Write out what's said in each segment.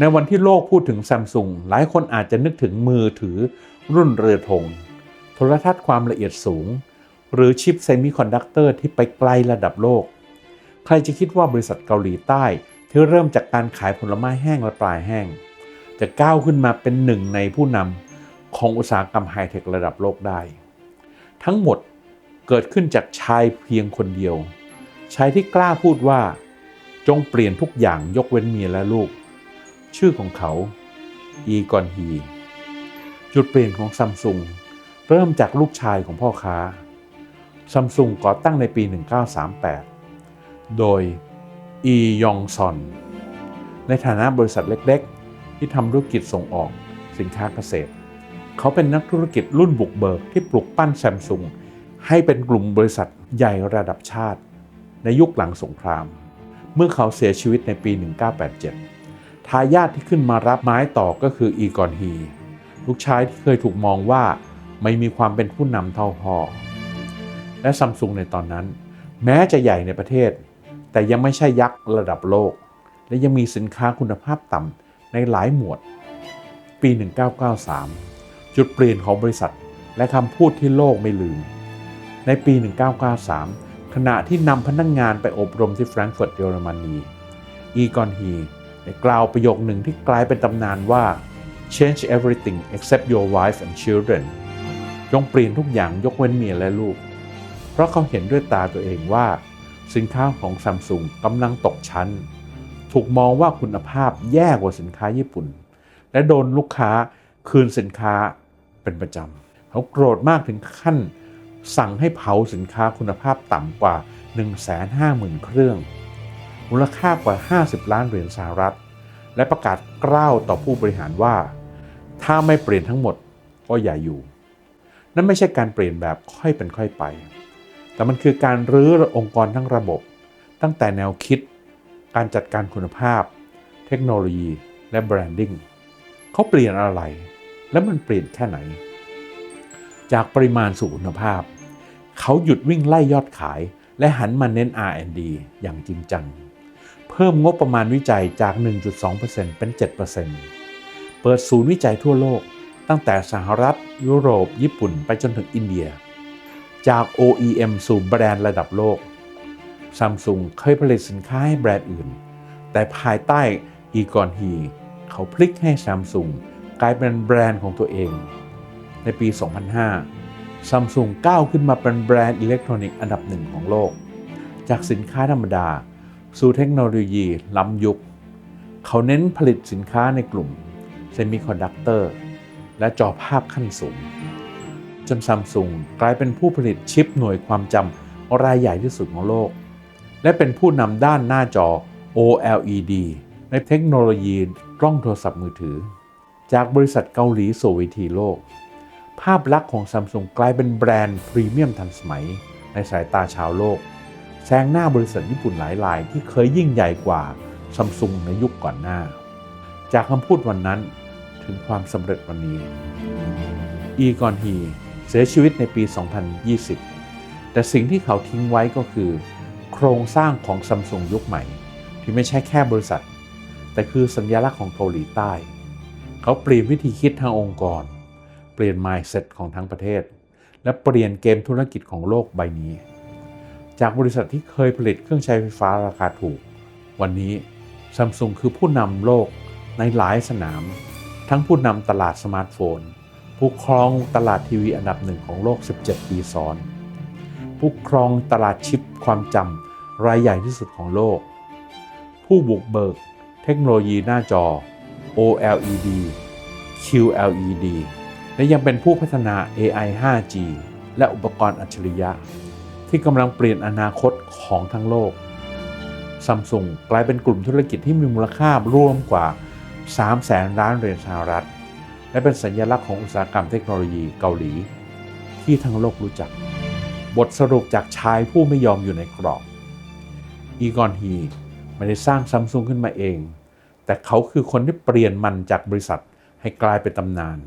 ในวันที่โลกพูดถึงซัมซุงหลายคนอาจจะนึกถึงมือถือรุ่นเรือธงโทรทัศน์ความละเอียดสูง หรือชิปเซมิคอนดักเตอร์ที่ไปไกลระดับโลก ใครจะคิดว่าบริษัทเกาหลีใต้ ที่เริ่มจากการขายผลไม้แห้งและปลายแห้ง จะก้าวขึ้นมาเป็นหนึ่งในผู้นำของอุตสาหกรรมไฮเทคระดับโลกได้ ทั้งหมดเกิดขึ้นจากชายเพียงคนเดียว ชายที่กล้าพูดว่า จงเปลี่ยนทุกอย่างยกเว้นเมียและลูก ชื่อของเขา อีกอนฮี จุดเปลี่ยนของซัมซุงเริ่มจากลูกชายของพ่อค้าซัมซุงก่อตั้งในปี 1938 โดยอียองซอน ในฐานะบริษัทเล็กๆ ที่ทำธุรกิจส่งออกสินค้าเกษตร เขาเป็นนักธุรกิจรุ่นบุกเบิกที่ปลุกปั้นแซมซุงให้เป็นกลุ่มบริษัทใหญ่ระดับชาติ ในยุคหลังสงคราม เมื่อเขาเสียชีวิตในปี 1987 ทายาทที่ขึ้นมารับไม้ต่อก็คืออีกอนฮี ลูกชายที่เคยถูกมองว่าไม่มีความเป็นผู้นำเท่าพ่อ และซัมซุงในตอนนั้น แม้จะใหญ่ในประเทศ แต่ยังไม่ใช่ยักษ์ระดับโลก และยังมีสินค้าคุณภาพต่ำในหลายหมวด ปี 1993 จุดเปลี่ยนของบริษัทและคำพูดที่โลกไม่ลืม ในปี 1993 ขณะที่นำพนักงงานไปอบรมที่แฟรงก์เฟิร์ตเยอรมนี อีกอนฮี กล่าวประโยคหนึ่งที่กลายเป็นตำนานว่า change everything except your wife and children จงเปลี่ยนทุกอย่างยกเว้นเมียและลูก เพราะเขาเห็นด้วยตาตัวเองว่า สินค้าของซัมซุงกำลังตกชั้น ถูกมองว่าคุณภาพแย่กว่าสินค้าญี่ปุ่น และโดนลูกค้าคืนสินค้าเป็นประจำ เขาโกรธมากถึงขั้น สั่งให้เผาสินค้าคุณภาพต่ำกว่า 150,000 เครื่อง มูลค่ากว่า 50 ล้านเหรียญสหรัฐ และประกาศกล้าวต่อผู้บริหารว่า ถ้าไม่เปลี่ยนทั้งหมดก็อย่าอยู่ นั่นไม่ใช่การเปลี่ยนแบบค่อยเป็นค่อยไป แต่มันคือการรื้อองค์กรทั้งระบบ ตั้งแต่แนวคิด การจัดการคุณภาพ เทคโนโลยี และแบรนดิ้งเขาเปลี่ยนอะไร และมันเปลี่ยนแค่ไหน จากปริมาณสู่คุณภาพ เขาหยุดวิ่งไล่ยอดขาย และหันมาเน้น R&D อย่างจริงจัง เพิ่มงบประมาณวิจัยจาก 1.2%เป็น 7%เปิดศูนย์วิจัยทั่วโลก ตั้งแต่สหรัฐ ยุโรป ญี่ปุ่น ไปจนถึงอินเดีย จาก OEM สู่แบรนด์ระดับโลกซัมซุงเคยผลิตสินค้าให้แบรนด์อื่น แต่ภายใต้อีกอนฮีเขาพลิกให้ซัมซุงกลายเป็นแบรนด์ของตัวเอง ในปี 2005ซัมซุงก้าวขึ้นมาเป็นแบรนด์อิเล็กทรอนิกส์อันดับหนึ่งของโลก จากสินค้าธรรมดา สู่เทคโนโลยีล้ำยุค เขาเน้นผลิตสินค้าในกลุ่มเซมิคอนดักเตอร์และจอภาพขั้นสูง จนซัมซุงกลายเป็นผู้ผลิตชิปหน่วยความจำรายใหญ่ที่สุดของโลก และเป็นผู้นำด้านหน้าจอ OLED ในเทคโนโลยีกล้องโทรศัพท์มือถือ จากบริษัทเกาหลีสู่เวทีโลก ภาพลักษณ์ของซัมซุงกลายเป็นแบรนด์พรีเมียมทันสมัย ในสายตาชาวโลก แซงหน้าบริษัทญี่ปุ่นหลายรายที่เคยยิ่งใหญ่กว่าซัมซุงในยุคก่อนหน้า จากคำพูดวันนั้นถึงความสำเร็จวันนี้ อีกอนฮีเสียชีวิตในปี 2020 แต่สิ่งที่เขาทิ้งไว้ก็คือ โครงสร้างของซัมซุงยุคใหม่ ที่ไม่ใช่แค่บริษัท แต่คือสัญลักษณ์ของเกาหลีใต้ เขาเปลี่ยนวิธีคิดทางองค์กร เปลี่ยน mindset ของทั้งประเทศ และเปลี่ยนเกมธุรกิจของโลกใบนี้ จากบริษัทที่เคยผลิตเครื่องใช้ไฟฟ้าราคาถูก วันนี้ซัมซุงคือผู้นำโลกในหลายสนาม ทั้งผู้นำตลาดสมาร์ทโฟน ผู้ครองตลาดทีวีอันดับหนึ่งของโลก 17 ปีซ้อน ผู้ครองตลาดชิปความจำรายใหญ่ที่สุดของโลก ผู้บุกเบิกเทคโนโลยีหน้าจอ OLED QLED และยังเป็นผู้พัฒนา AI 5G และอุปกรณ์อัจฉริยะ ที่กำลังเปลี่ยนอนาคตของทั้งโลกซัมซุงกลายเป็นกลุ่มธุรกิจที่มีมูลค่ารวมกว่า 3 แสนล้านเหรียญสหรัฐ และเป็นสัญลักษณ์ของอุตสาหกรรมเทคโนโลยีเกาหลี ที่ทั้งโลกรู้จัก บทสรุปจากชายผู้ไม่ยอมอยู่ในกรอบ อีกอนฮีไม่ได้สร้างซัมซุงขึ้นมาเอง แต่เขาคือคนที่เปลี่ยนมันจากบริษัทให้กลายเป็นตำนาน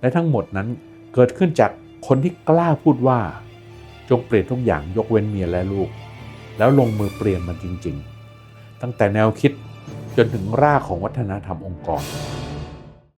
และทั้งหมดนั้นเกิดขึ้นจากคนที่กล้าพูดว่า จงเปลี่ยนทุกอย่างยกเว้นเมียและลูก แล้วลงมือเปลี่ยนมันจริง ๆ ตั้งแต่แนวคิดจนถึงรากของวัฒนธรรมองค์กร